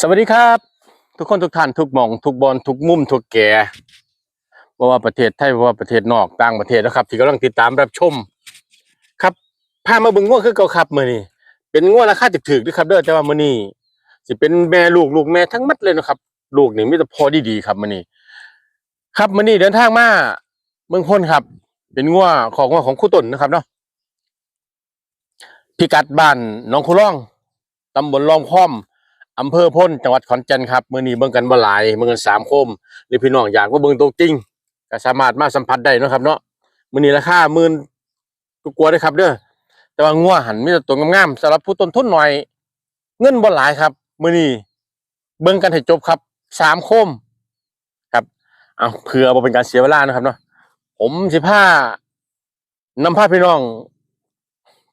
สวัสดีครับ ทุกคนทุกท่านทุกหมองทุกบอลทุกมุมทุกแก่บ่ว่าประเทศไทยบ่ว่าประเทศนอกต่างประเทศนะครับ ที่กำลังติดตามรับชม ครับพามาบิ่งง้วคือเก่าครับมื้อนี้เป็นง้วราคาถูกๆด้วยครับเด้อแต่ว่ามื้อนี้สิเป็นแม่ลูกลูกแม่ทั้งหมดเลยนะครับ ลูกนี่มีแต่พอดีๆครับมื้อนี้ครับมื้อนี้เดินทางมาเมืองพ้นครับ เป็นง้วของง้วของคู่ต้นนะครับเนาะพิกัดบ้านหนองคูร่องตำบลลองค้อม อำเภอพ้นจังหวัดขอนแก่นครับมื้อนี้เบิ่งกันบ่หลายเบิ่งกันสามคมหรือพี่น้องอยากมาเบิ่งตัวจริงก็สามารถมาสัมผัสได้นะครับ เนาะมื้อนี้ราคาหมื่นกลัวๆเด้ครับ เด้อแต่ว่างัวหันมีแต่ตัวงามๆสำหรับผู้ต้นทุนหน่อย เงินบ่หลายครับ มื้อนี้เบิ่งกันให้จบครับสามคมครับเอาเพื่อเป็นการเสียเวลานะครับเนาะผมสิพานำพาพี่น้อง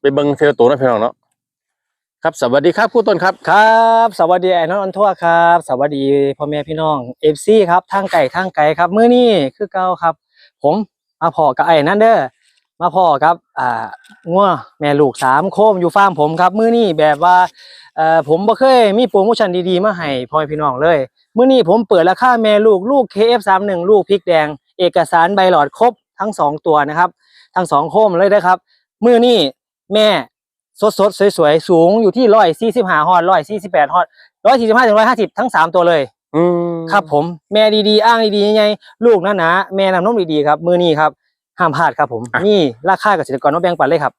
ไปเบิ่งเทอตัวนะพี่น้องเนาะ ครับสวัสดีครับผู้ต้นครับครับสวัสดีไอ้น้องอันทั่วครับ สวัสดีพ่อแม่พี่น้องเอฟซีครับทางไก่ทางไก่ครับมื้อนี้คือเก่าครับ ผมมาพอกับไอ้นั่นเด้อมาพอครับอ่างัวแม่ลูกสามโคมอยู่ฟาร์มผมครับมื้อนี้แบบว่าเอ่อผมบ่เคยมีโปรโมชั่นดีๆมาให้พ่อแม่พี่น้องเลยมื้อนี้ผมเปิดราคาแม่ลูกลูก KF31 ลูกพริกแดง เอกสารใบหลอดครบทั้งสองตัวนะครับ ทั้งสองโคมเลยนะครับมื้อนี้แม่ สดสดๆสวยๆ สูงอยู่ที่ร้อยสี่สิบห้าฮอดร้อยสี่สิบแปดฮอดร้อยสี่สิบห้าถึงร้อยห้าสิบทั้งสามตัวเลยอืมครับผมแม่ดีๆ อ้างดีๆยังไงลูกนะนะแม่นำนมดีๆครับ มือนี้ครับ ห้ามพลาดครับผม นี่ราคาเกษตรกรมาแบ่งปันเลยครับ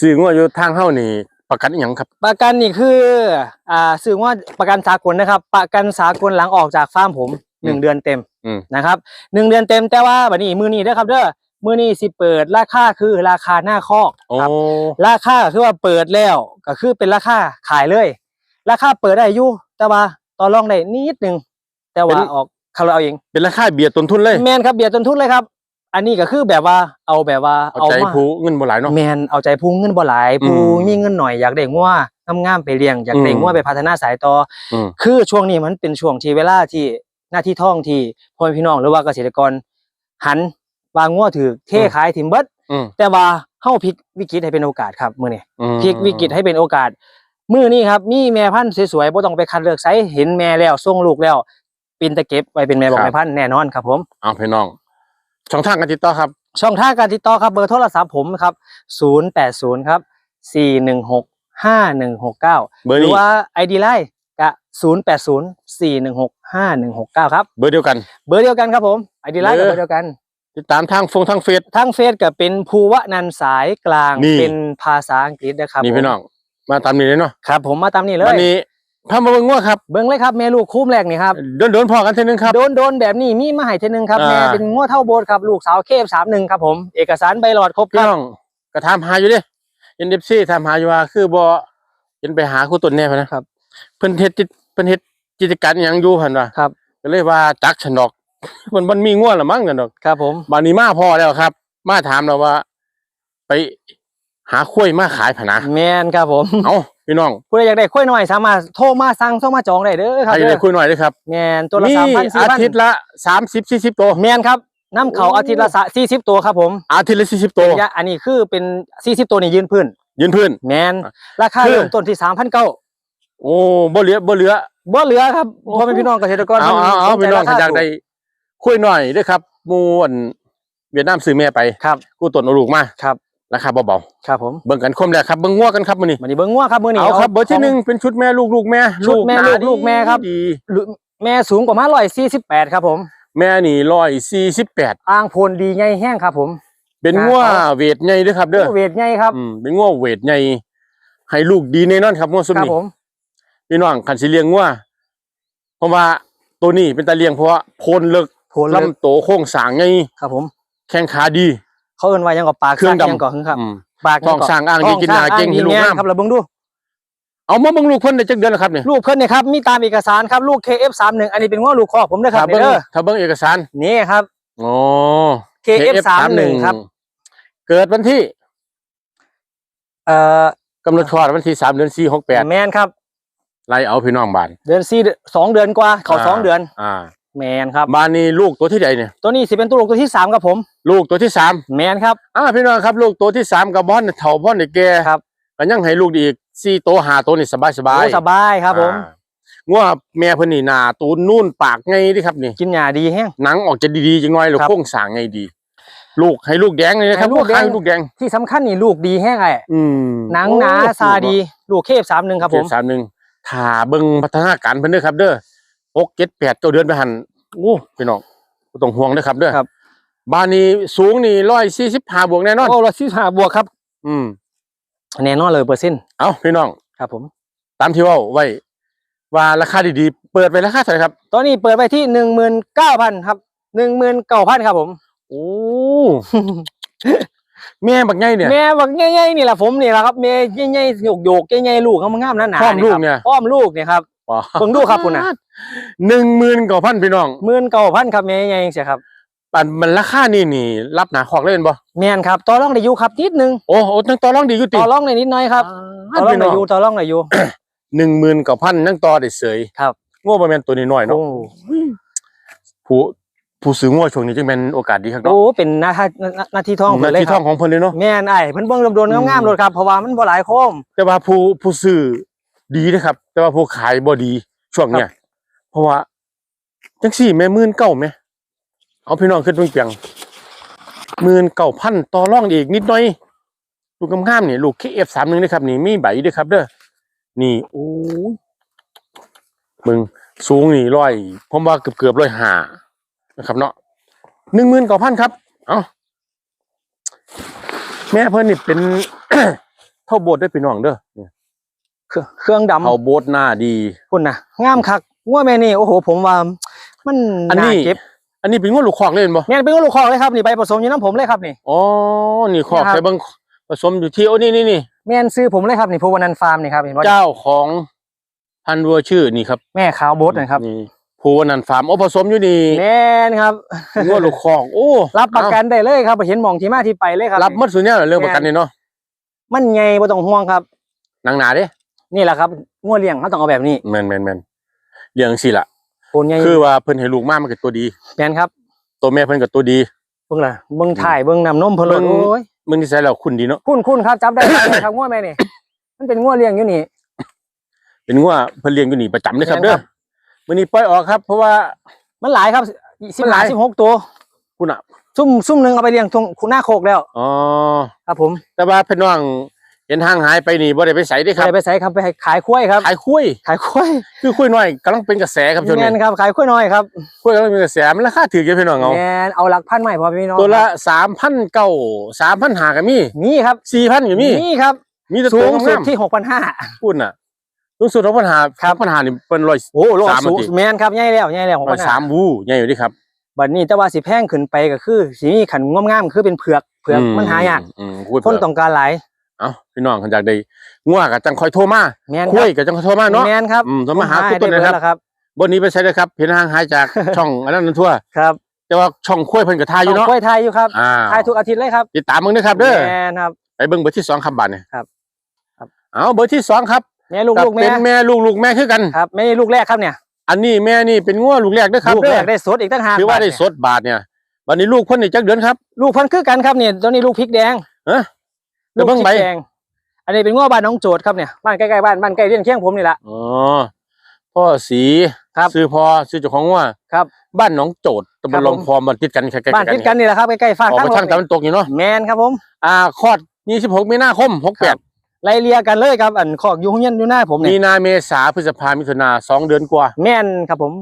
ซื้องัวอยู่ทางเฮานี่ประกันอหยังครับ ประกันนี่คือ อ่าสื่อว่าประกันสากลนะครับ ประกันสากลหลังออกจากฟาร์มผมหนึ่งอืมเดือนเต็มอืมนะครับหนึ่งเดือนเต็มแต่ว่าบัดนี้มือนี้เด้อครับเด้อ มือนี้สิเปิดราคาคือราคาหน้าคอกโอ้ครับ ราคาคือว่าเปิดแล้วก็คือเป็นราคาขายเลย ราคาเปิดได้อยู่แต่ว่าต่อรองได้นิดนึงแต่ว่าออกคาร์เอาเองเป็นราคาเบียดต้นทุนเลย แมนครับเบียดต้นทุนเลยครับ อันนี้ก็คือแบบว่าเอาแบบว่าเอาใจมา ผู้เงินบ่หลายเนาะ แมนเอาใจผู้เงินบ่หลายอืมผู้มีเงินหน่อยอยากได้งัวงามๆไปเลี้ยงอยากได้อืมงัวไปพัฒนาสายต่อออืม คือช่วงนี้มันเป็นช่วงที่เวลาที่หน้าที่ท่องที่พ่อแม่พี่น้องหรือว่าเกษตรกรหัน วางงัวถือเทขายถิ่มเบิดอืม แต่ว่าเฮาพลิกวิกฤตให้เป็นโอกาสครับมื้อนี้อืมพลิกวิกฤตให้เป็นโอกาส มื้อนี้ครับมีแม่พันธุ์สวยๆบ่ต้องไปคัดเลือกไซส์เห็นแม่แล้วส่งลูกแล้วปินตะเก็บไว้เป็นแม่บอกแม่พันธุ์แน่นอนครับผม เอาพี่น้องช่องทางการติดต่อครับ ช่องทางการติดต่อครับเบอร์โทรศัพท์ผมครับ 080 ครับ 416 5169 เบอร์หรืนี้อว่า ID Line ก็080 416 5169 ครับ เบอร์เดียวกัน เบอร์เดียวกันครับผม ID Line กับเบอร์เบอร์เดียวกัน ติดตามทางฟงทางเฟซทางเฟซก็เป็นภูวนันท์สายกลางนี่ เป็นภาษาอังกฤษนะครับนี่ผมพี่น้อง มาตามนี้เลยเนาะครับ ผมมาตามนี้เลวันยนี้พามาเบิ่งงัวครับ เบิ้งเลยครับแม่ลูกคู่แรกนี่ครับเดินเดินๆพอกันเท่านึงครับ โดนโดนแบบนี้มีมาให้เทอนึงครับอ่า แม่เป็นง้อเท่าโบสครับลูกสาวเคฟสามหนึ่งครับผมเอกสารใบหลอดครบคพี่รับน้องก็ถามหาอยู่เด้เอ็นดิซี่ถามหาอยู่ว่าคือบ่เห็นไปหาครูต้นแน่พะนะครับ เพิ่นเฮ็ดจิตเพิ่นเฮ็ดกิจการอิหยังอยู่หั่นว่าครับ ก็เลยว่าจักฉันดอก มันมันมีงัวละมั้งนั่นดอกครับ ผมบานนี้มาพอแล้วครับ มาถามเราว่า ไปหาข้วยมาขายผนะแมนครับผมเอาพี่น้องผู้ใดอยากได้กล้วยหน่อยสามารถโทรมาสั่งโทรมาจองได้เด้อครับใครเด้ได้อคุยหน่อยด้วยครับแมนตัวละมีสามพันสี่อาพันทิตย์ละสามสิบสี่สิบตัวแมนครับน้ำเขาโอ้อาทิตย์ละสี่สิบตัวครับผม อาทิตย์ละสี่สิบตัวระยะอันนี้คือเป็นสี่สิบตัวนี่ยืนพื้น ยืนพื้นแมนราคาคือเริ่มต้นที่สามพันเก้าโอ้บ่เหลือบ่เหลือบ่เหลือครับโอ้พ่อแม่พี่น้องเกษตรกรเอาเอาเอาสนใจพี่น้องรคถ้าอยากได้ คุยหน่อยด้วยครับหมูอันเวียดนามซื้อแม่ไปครับกูต้นเอาลูกมาครับราคาเบาครับผมๆเบิ่งกันคมแรกครับเบิ่งงัวกันครับมื้อนี้มันนี้เบิ้งงัวครับมื้อนี้เอาครับเบอร์ที่หนึ่งเป็นชุดแม่ลูกลูกแม่ชุดแม่หนาลูกลูกแม่ครับดีลูกแม่สูงกว่ามาร้อยสี่สิบแปดครับผม แม่นี่ร้อยสี่สิบแปดอ่างโพนดีใหญ่แห้งครับผม เป็นหน้างัวเขาเวทใหญ่เด้วยครับเด้อเวทใหญ่ครับอืมเป็นงัวเวทใหญ่ให้ลูกดีแน่นอนครับงัวซุมครับนี้ผมพี่น้องคันสิเลี้ยงงัวเพราะว่าตัวนี้เป็นตาเลี้ยงเพราะว่าโพนเลิก โพนเลิกลำโตโค้งสร้างไงครับ ผม แข้งขาดี เขาเอิ้นว่าหยังกับปากเครื่องสร้างดำหยังก่อหึงครับอืมปากท้องสร้างอ้างดีกินหนาเก่งให้ลูกแม่งามครับเราเบิ่งดูเอามาเบิ่งลูกเพิ่นได้จักเดือนแล้วครับเนี่ยลูกเพิ่นเนี่ยครับมีตามเอกสารครับลูก KF31 อันนี้เป็นง้อลูกคอกผมนะครัถ้าบเบิ่งเด้อถ้าเบิ่งเอกสารนี่ครับอ๋อ KF31 ครับ เกิดวันที่ เอ่อกำหนดคลอดวันที่3เดือน4 6 8แมนครับไล่เอาพี่น้องบ้านเดือนสี่สองเดือนกว่า เขาสองเดือน อ่า แมนครับบ้านนี้ลูกตัวที่ใดเนี่ย ตัวนี้สิเป็นตัวลูกตัวที่สามครับผม ลูกตัวที่สามแมนครับอ่าพี่น้องครับ ลูกตัวที่สามกับบอนเถ่าบอนเด็กแก่ครับก็ยังให้ลูกดีอีกสี่ตัวห้าตัวนี่สบายสบายโอ้สบายครับผมงัวแม่เพิ่นนี่หน้าตูนนู่นปากไงเดิครับนี่ กินหญ้าดีแฮงหนังออกจะดีๆจังหน่อยหรือครับโครงสร้างไงดี ลูกให้ลูกแดงเลยนะครับให้ลูกแดงให้ลูกแดงที่สำคัญนี่ลูกดีแฮงไอ้อืมหนังหนาซาดี ลูกเคฟสามหนึ่งครับผมสามหนึ่งถ้าเบิ่งพัฒนาการเพิ่นเด้อครับเด้อ หกเจ็ดแปดเก้าเดือนไปหันโอ้พี่น้องบ่ต้องห่วงเด้อครับเด้อครับ บ้านนี้สูงนี่ร้อยสี่สิบห้าบวกแน่นอน โอ้ร้อยสี่ห้าบวกครับ อืม แน่นอนเลยเปอร์เซ็นต์เอาพี่น้อง ครับ ผม ตามที่เว่าไว้ ว่าราคาดีๆ เปิดไปราคาเท่าไหร่ครับ ตอนนี้เปิดไปที่หนึ่งหมื่นเก้าพันครับหนึ่งหมื่นเก้าพันครับ ผม โอ้แม่บักไงเนี่ย แม่บอกง่ายๆนี่แหละผมนี่แหละครับแม่ง่ายๆโยกโยกๆง่ายๆลูกเขามางามหนาหนาพร้อมลูกเนี่ยพร้อมลูกเนี่ยครับ เบิ่งดูครับคุณน่ะหนึ่งหมื่นกว่าพันพี่น้องหมื่นเก้าพันครับแม่ใหญ่เสียครับปันมันราคานี่นี่รับหนาขอกเล่นบ่แม่นครับต่อรองได้อยู่ครับนิดนึงโอ้โหตั้งต่อรองดีอยู่ติต่อรองได้นิดหน้อยครับต่อรองพี่น้ได้องอยู่ต่อรองได้อยู่หนึ่งหมื่นกว่าพันนั่งต่อได้เสยครับง่วงประมาณตัวนี้น้อยเนาะโอ้ผู้ผู้ซื้อง่วงช่วงนี้จึงเป็นโอกาสดีครับโอ้เนาะเป็นหน้าที่หน้าหน้าที่ท้องหเพิ่น้านเลยที่คท่รัอบงของเพิ่นเลยเนาะแม่นไอ้เพิ่นเบิ่งโดนอืมๆงามๆโลดครับเพราะว่ามันบ่หลายโคมแต่ว่าผู้ผู้ซื้อ ดีนะครับ แต่ว่าผู้ขายบ่ดีช่วงเนี้ยเพราะว่าจังสี่แม่หมื่นเก้าไหมเอาพี่น้องขึ้นเพิ่งเปียงหมื่นเก้าพันต่อรองอีกนิดหน่อยลูกงามๆนี่ลูก KF สามหนึ่งนะครับ นี่มีใบด้วยครับ เด้อนี่โอ้ยมึงสูงนี่ร้อยผมว่าเกือบเกือบร้อยห้านะครับเนาะหนึ่งหมื่นเก้าพันครับ เอาแม่เพิ่นนี่เป็นเท่าโบสถ์ด้วยพี่น้องเด้อ เนี่ยเครื่องเครื่องดำเท่าโบสถ์หน้าดีพุ่นน่ะงามคักงัวแม่นี่โอ้โห ผมว่ามันอันนี้น่าเก็บอันนี้เป็นงวดลูกคอกเล่นบ่แม่นเป็นงัวลูกคอกเลยครับนี่ใบผสมอยู่น้ำผมเลยครับนี่อ๋อนี่คอกนะครับใส่เบิ่งผสมอยู่ที่โอ้นี่นี่นี่แม่นซื้อผมเลยครับนี่ภูวนันท์ฟาร์มนี่ครับเห็นว่าเจ้าของพันธุ์วัวชื่อนี่ครับ แม่ขาวโบสนะครับนี่ภูวนันท์ฟาร์มโอ้ผสมอยู่นี่แม่นครับงวดลูกคอกโอ้รับประกันได้เลยครับเห็นหมองที่มาที่ไปเลยครับรับหมดสุดเนี่ยเรื่องประกันนี่เนาะมันไงบ่ต้องห่วงครับหนังหนาเด้ นี่แหละครับงัวเลี้ยงเขาต้องเอาแบบนี้แม่นแม่นแม่นเลี้ยงสิล่ะโอนไงคือว่าเพิ่นให้ลูกมามันก็ตัวดีแม่นครับ ตัวแม่เพิ่นก็ตัวดีเบิ่งล่ะเบิ่งถ่ายเบิ่งน้ำนมเพิ่นโลดเบิ่งโอ้ยมึงที่ใส่แล้วคุณดีเนาะคุณคุณครับจับได้เลยครับงัวแม่นี่มันเป็นงัวเลี้ยงอยู่นี่ เป็นงัวเพิ่นเลี้ยงอยู่นี่ประจำเลยครับแม่นเด้ครัอบมื้อนี้ปล่อยออกครับ เพราะว่ามันหลายครับสิมับนหลายสิบหกตัวคุณอะซุ่มซุ่มหนึงเอาไปเลี้ยงตรงหน้าโคกแล้วอ๋อครับผม แต่ว่าพี่น้อง เห็นห่างหายไปนี่บ่ได้ไปใส่เด้คไปรับไปใส่ครับไปขายคุ้ยครับ ขายคุยขายคุ้ยคือคุยน้อยกำลังเป็นกระแสครับช่วงแมนี้นครับขายคุ้ยน้อยครับคุยกำลังเป็นกระแสมันราคาถือกันพี่น้องเอาแมนเอาหลักพันใหม่พอพี่น้องตัวละครับสามพันเก้าสามพันหาก็มีมีครับสี่พันก็มีมีครับมีแต่สูตัวงสุดงามที่หกพันห้าๆพูดน่ะสูงสุดของปัญหาครับปัญหานี่เป็นร้อย โอ้โหสามสูงนาทีแมนครับใหญ่แล้วใหญ่แล้วหกร้อพัยนสาห้ามวูใหญ่อยู่ดิครับ บัดนี้แต่ว่าสิแพงขึ้นไปก็คือสีนี้ขันงามๆคือเป็นเผือกเผือกมันหายากอืมพูดคนต้องการหลาย เอ้าพี่น้องขันจากได้ง่วงกับจังคอยโทรมาแมนคคุรับยกับจังคอยโทรมาเนาะแมนครับอืมโทรมาหาผคุณได้ต้นนะครับเบิดแล้วครับบนนี้ไปใช้เลยครับเห็นห่างหายจากช่องอันนั้นนั่นทั่วครับแต่ว่าช่องคุยเพิ่นกับทายอยู่เนาะกล้วยไทยอยู่ครับอ่าไทยทุกอาทิตย์เลยครับติดตามมึงด้วยครับเด้อแมนครับไปเบิ่งเบอร์ที่สองคำบาทเนี่ยครับครับเอาเบอร์ที่สองครับแม่ลูกกับลูกเป็แม่นแม่ลูกลูกแม่คือกันครับแม่ลูกแรกครับเนี่ย อันนี้แม่นี่เป็นงัวลูกแรกเด้อครับลูกเด้แรอกได้สดอีกตั้งหากถือว่าได้บทสดบาทเนี่ยวันนี้ลูกเพิ่นนี่จักเดือนครับ ลูกพันธุ์คือกันครับเนี่ยตัวนี้ลูกพริกแดงเอ้อลูก เดี๋ยวเบิ่งพริใบกแดงอันนี้เป็นง้อบ้านน้องโจทย์ครับเนี่ยบ้านใกล้ๆบ้านบ้านใกล้เรียนเคียงผมนี่แหละ อ๋อพ่อสีครับซื้อพ่อซื้อเจ้าของงัวครับบ้านหนองโจดตำบครัลบลองพอมันติดกันใกล้ๆบ้านติดกันนี่แหละครับใกล้ๆฝากออกทางไปทางตะวันตกอยู่เนาะแมนครับผม อ่าคลอด26มีนาคมครับ 68ไล่เลียกันเลยครับอันขอกอยู่ห้องเย็นอยู่หน้าผมมีเนี่ยนาเมษาพฤษภามิถุนาสองเดือนกว่า แม่นครับผม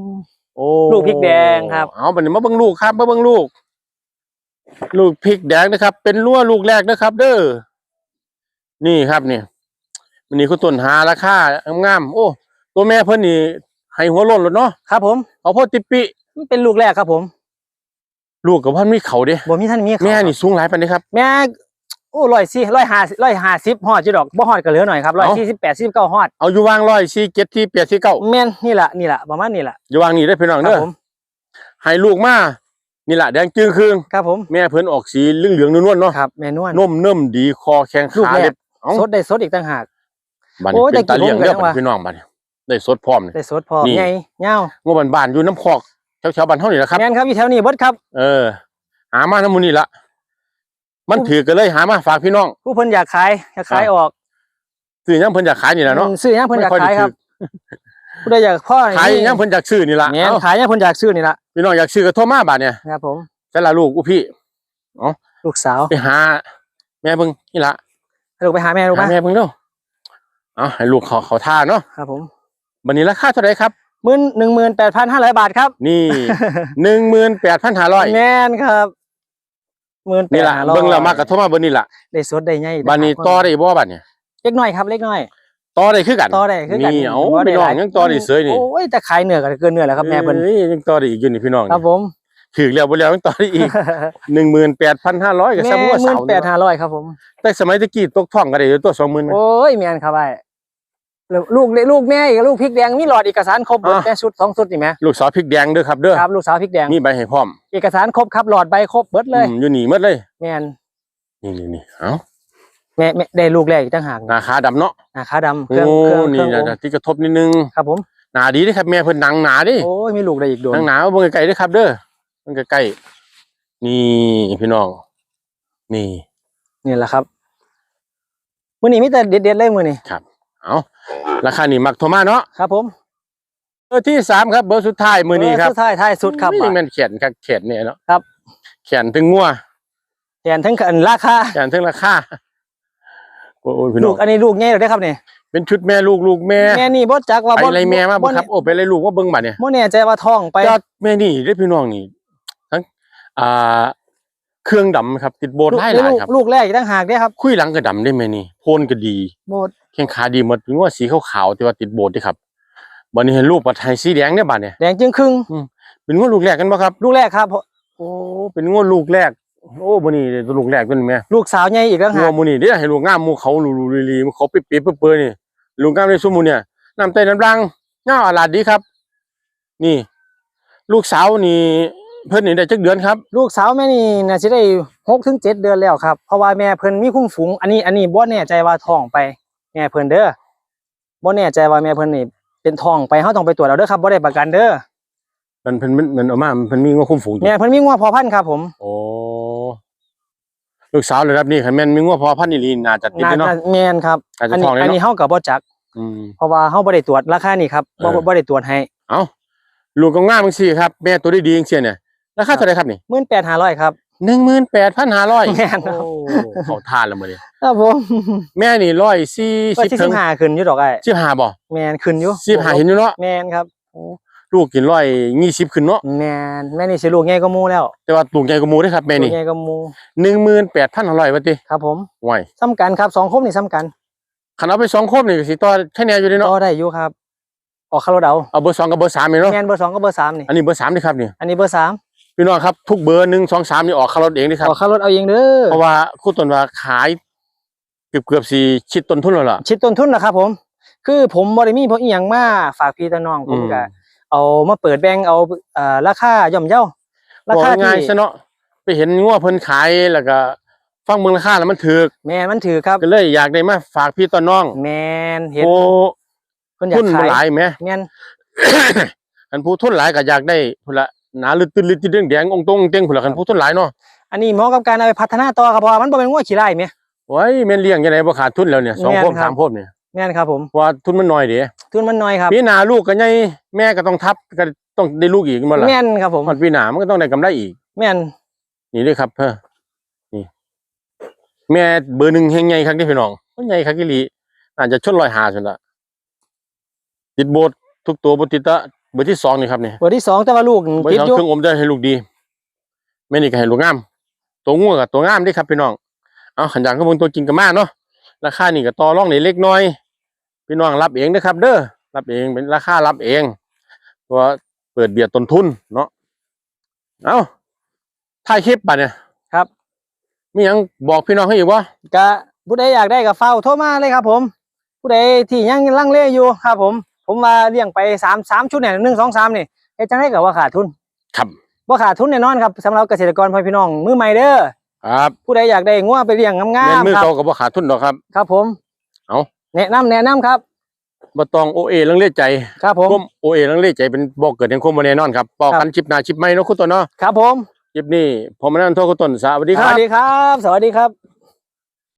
โอ้ลูกพริกแดงครับ เอาบัดนี้มาเบิ่งลูกครับมาเบิ่งลูก ลูกพริกแดงนะครับ เป็นรั่วลูกแรกนะครับ เด้อ นี่ครับนี่วันนี้คุณต้นหาราคางามๆโอ้ ตัวแม่เพิ่นนี่ให้หัวโล้นแล้วเนาะครับ ผมเอาพ่อติปปิมันเป็นลูกแรกครับ ผม ลูกกับพ่อมีเขาเด้บ่มีท่านมีเขาแม่นี่สูงหลายปานนี้ครับ แม่โอ้ร้อยสี่ร้อยห้าร้อยห้าสิบฮอดจีดอกบ่ฮอดก็เหลือหน่อยครับร้อยเอ้าสี่สิบแปดสิบเก้าฮอดเอาอยู่วางร้อยสี่เจ็ดที่แปดที่เก้าแม่นนี่แหละนี่แหละประมาณนี่แหละอยู่วางนี่ได้อพี่น้องครัเด้บอผมให้ลูกมานี่แหละแดงจึงคืงครับผมแม่เพิ่นออกสีเหลืองๆนวลๆเนาะครับแม่นวลนมเนิ่มดีคอแข็งลูกขาแรกเล็บ เอ้าสดได้สดอีกต่างหาก บัดโอ้นี้ยเป็นตาเลี้ยงได้เด้อกี่โมงบัดกันพี่น้องบัดนี้ได้สดพร้อมนี่ ได้สดพอนี่ ไงเงางัวบ้านๆอยู่น้ำคอกแถวๆบ้านเฮานี่แหละครับ แม่นครับอยู่แถวนี้เบิดครับ เออ หามาน้ำมูนี่ละมันถือกันเลยหามาฝากพี่น้อง ผู้เพิ่นอยากขายอยากขายออกซื้อหยังเพิ่นอยากขายนี่แหละเนาะ อืมซื้อหยังเพิ่นอยากไม่ค่ขายได้ครับถือผู้ใดอยากพ่อขายยังเพิ่นอยากซื้อนี่ล่ะแม่นเอ้าขายยังเพิ่นอยากซื้อนี่ล่ะพี่น้องอยากซื้อก็โทรมาบาดเนี่ยครับผม แต่ละลูกกูพี่ ลูกสาว ไปหา แม่เบิ่งนี่ล่ะ ลูกไปหาแม่ลูกหามาแม่เบิ่งเด้อเอาให้ลูกเขาเขาท่าเนาะครับผมบัดนี้ราคาเท่าไหร่ครับ หมื่นหนึ่งหมื่นแปดพันห้าร้อยบาทครับ นี่18,500แม่นครับหมื่นแปนี่ดล่ะห้าร้อยเบิ่งแล้วมากก็โทรมาเบิ่งนี่ล่ะได้สดได้ไงบัดนี้ต่อได้บ่บัดเนี่ยเล็กน้อยครับเล็กน้อยต่อได้คือกันต่อได้คือกันนี่เอาบ่พี่น้องหลายังต่อได้เสยนี่โอ้ยแต่ขายเนื้อก็เกินเนื้อแล้วครับแม่เพิ่นอ้ยยังต่อได้อีกอยู่นี่พี่น้องครับผม ถือแล้วบ่แล้วยังต่อได้อีก18,500ก็แม่ซ้ำว่าหมื่เสานแปดห้าร้อยครับผม แต่สมัยตะกี้ตกท้องก็ได้อยู่ตัว20,000โอ้ยแม่นครับไอ้แล้วลูกลูกแม่อีกลูกพริกแดงมีหลอดเอกสารครบหมดอะ แม่ชุดสองชุดนี่แม่ลูกสาวพริกแดงเด้อครับเด้อครับลูกสาวพริกแดงมีใบให้พร้อมเอกสารครบครับหลอดใบครบเบิดเลยอืมอยู่นี่หมดเลย แม่นนี่นี่นี่เอ้าแม่แม่ได้ลูกแรกอีกต่างหากหน้าขาดำเนาะหน้าขาดำเคโอ้รื่องเครื่องเคนี่รื่องนะที่กระทบนิดนึงครับผม หนาดีเด้อครับแม่เพิ่นหนังหนาดิโอ้ยมีลูกได้อีกโดนหนังหนาเบิ่งไกลๆเด้อครับเด้อ เบิ่งใกล้ๆนี่พี่น้อง นี่นี่แหละครับมื้อนี้มีแต่เด็ดๆเลยมื้อนี้เอาราคานี่มักโทรมาเนาะครับ ผมเบอร์ที่สามครับ เบอร์สุดท้ายมื้อนี้ครับเสุดท้ายท้ายสุดครับนี่แม่นเขียนครับเขียนเนี่ยเนาะครับเขียนถึงงัวแทนทั้งกันราคาเขียนถึงราคาโอ้ยพี่น้ลูอกงอันนี้ลูกใหญ่แล้วเด้อครับนี่เป็นชุดแม่ลูกลูกแม่แม่นี่บ่จักว่าไปบ่อะไรแม่มาบ่บ่ครับโอ้ไปอะไรลูกว่าเบิ่งบัดเนี่ยบ่แน่ใจว่าท้องไปยอดแม่นี่ได้อพี่น้องนี่ทั้ง อ่า เครื่องดำครับ ติดโบสถ์หลายหลายลูกครับ ลูกแรกอีกต่างหากเด้อครับ คุยหลังก็ดำได้แม่นี่โพนก็ดีโบดแข้งขาดีหมดถึงว่าสีขาวๆแต่ว่าติดโบสถ์เด้อครับบัดนี้เห็นลูกปัดไทยสีแดงเนี่ยบัดเนี่ยแดงจึงครึ่งเป็นงวดลูกแรกกันบ่ครับ ลูกแรกครับโอ้เป็นงวดลูกแรก โอ้มื้อนี้ลูกแรกเป็นแม่ลูกสาวใหญ่อีกต่างงัหาวก มื้อนี้เด้อให้ลูกงามหมู่เขาลุลุลีๆเขาเป๊ะๆเปื่อยๆนี่ลูกงามในซุมื้อเนี่ยน้ำเต้น้ำรังเงาอลาดดีครับ นี่ ลูกสาวนี่ เพิ่นนี่ได้จักเดือนครับลูกสาวแม่นี่น่าสิได้6ถึง7เดือนแล้วครับเพราะว่าแม่เพิ่นมีคุ้มฝูงอันนี้อันนี้บ่แน่ใจว่าท้องไปแม่เพิ่นเด้อบ่แน่ใจว่าแม่เพิ่นนี่เป็นท้องไปเฮาต้องไปตรวจเอาเด้อครับบ่ได้ประกันเด้อมันเพิ่นมันมันเอามามันเพิ่นมีงวคุ้มฝูงติแม่เพิ่นมีงัวพอพันธุ์ครับผมโอ้ลูกสาวเลยครับนี่คันแม่นมีงัวพอพันธุ์นี่ลีน่าจะติดน่าเด้อเนาะน่าแม่นครับอาจจะอันท้นี้องเลยอันนี้เนาะเฮาก็บ่จัก อืม เพราะว่าเฮาบ่ได้ตรวจราคานี่ครับบ่เออ บ่ได้ตรวจให้ เอ้าลูกก็งามจังซี่ครับ แม่ตัวดีๆจังซี่เนี่ย ราคาเท่าไหร่ครับนี่18,500ครับ18,500แม่นครับโอ้เขาทานแล้วมื้อนี้ครับผมแม่นี่ก็140ถึง45ขึ้นอยู่ดอกไอ้15บ่แม่นขึ้นอยู่15เห็นอยู่เนาะแม่นครับลูกกิน120ขึ้นเนาะแม่นแม่นี่สิลูกใหญ่กว่าหมู่แล้ว แต่ว่าลูกใหญ่กว่าหมู่เด้อครับแม่ลูนี่กใหญ่กว่าหมู่18,500ว่าติครับผมห่วยซ้ำกันครับสองคมนี่ซ้ำกันคันเอาไปสองครบนี่ก็สิต่อแค่แนวอยู่เด้อเนาะต่อได้อยู่ครับออกคารถเอาเอาเบอร์สองกับเบอร์สามนี่เนาะแม่นเบอร์สองกับเบอร์สามนี่อันนี้เบอร์สามนี่ครับนี่อันนี้เบอร์สาม พี่น้องครับทุกเบอร์หนึ่งสองสามนี่ออกคารถเองนี่ครับออกคารถเอาเองเด้อเพราะว่าคู่ต้นว่าขายเกือบเกือบสี่ชิดต้นทุนแล้วล่ะชิดต้นทุนนะครับผม คือผมบ่ได้มีเพราะอีหยังมาฝากพี่ตาน้องผมก็เอามาเปิดแบ่งเอาเอ่อราคาย่อมเยาราบอกคาง่ายที่ๆซะเนาะไปเห็นงัวเพิ่นขายแล้วก็ฟังเมืองราคาแล้วมันถูกแม่นมันถือครับก็เลยอยากได้มาฝากพี่ต้นน้อง แม่นเห็นโอ้เพิ่นอยาทุกนขามันยหลายแหมแม่นคันผู้ทุนหลายก็อยากได้พุ่นละ หนาลึกตื้นลึกตื้นแดงๆองค์ตรงองค์เต็งพุ่นละคันผู้ทุนหลายเนาะอันนี้เหมาะกับการเอาไปพัฒนาต่อครับเพราะว่ามันบ่เป็นงัวขี้ไร่แม่โอ้ยแม่นเลี้ยงจังได๋บ่ขาดทุนแล้วเนี่ยสองแม่นพวกครับ สามพวกเนี่ยแม่นครับผมเพราะว่าทุนมันน้อยเด้ทุนมันน้อยครับ ปีหน้าลูกก็ใหญ่แม่ก็ต้องทับก็ต้องได้ลูกอีกมันล่ะแม่นครับผมมันปีหน้ามันก็ต้องได้กำไรอีก แม่นนี่เลยครับเฮ้อนี่ แม่เบอร์หนึ่งแห่งใหญ่ครับที่พี่น้องมันใหญ่ครับกิลีอาจจะชนรอยหาชนละติดโบสถ์ทุกตัวบติดตะ เบอร์ที่สองนี่ครับนี่เบอร์ที่สองแต่ว่าลูกเบอร์ติดสองอยู่เครื่องอมจะให้ลูกดีแม่นี่ก็ให้ลูกงาม ตัวงัวกับตัวงามเด้ครับพี่น้องเอาขันยางก็เบงตัวจริงกันมากเนาะราคานี่ก็ต่อรองนี่เล็กน้อย พี่น้องรับเองนะครับ เด้อรับเองเป็นราคารับเองเพราะว่าเปิดเบียดต้นทุนเนาะเอาถ่ายคลิปป่ะเนี่ยครับมีหยังบอกพี่น้องให้อีกวะก็ผู้ใดอยากได้ก็เฝ้าโทรมาเลยครับ ผม ผู้ใดที่ยังลังเลอยู่ครับผม ผมมาเลี้ยงไปสามสามชุดเนี่ยหนึ่งสองสามนี่เฮ็ดจังไดก็ว่าขาดทุนครับว่าขาดทุนแน่นอนครับสำหรับเกษตรกรพ่อพี่น้องมือใหม่เด้อครับผู้ใดอยากได้งัวไปเลี้ยงงาเงินมมือๆครับเก่ากับว่าขาดทุนดอกครับ ครับผมเอาแนะนำแนะนำครับบ่ต้องโอเอลังเลใจครับผมผมโอเอลังเลใจเป็นบอกเกิดแห่งความบ่แน่นอนครับบอกกันชิปหน้าชิปใหม่เนาะคุณต้นเนาะครับผมชิปนี้ผมมานั่นโทษคุณต้นสวัสดีคสรับวัสดีครับสวัสดีครับ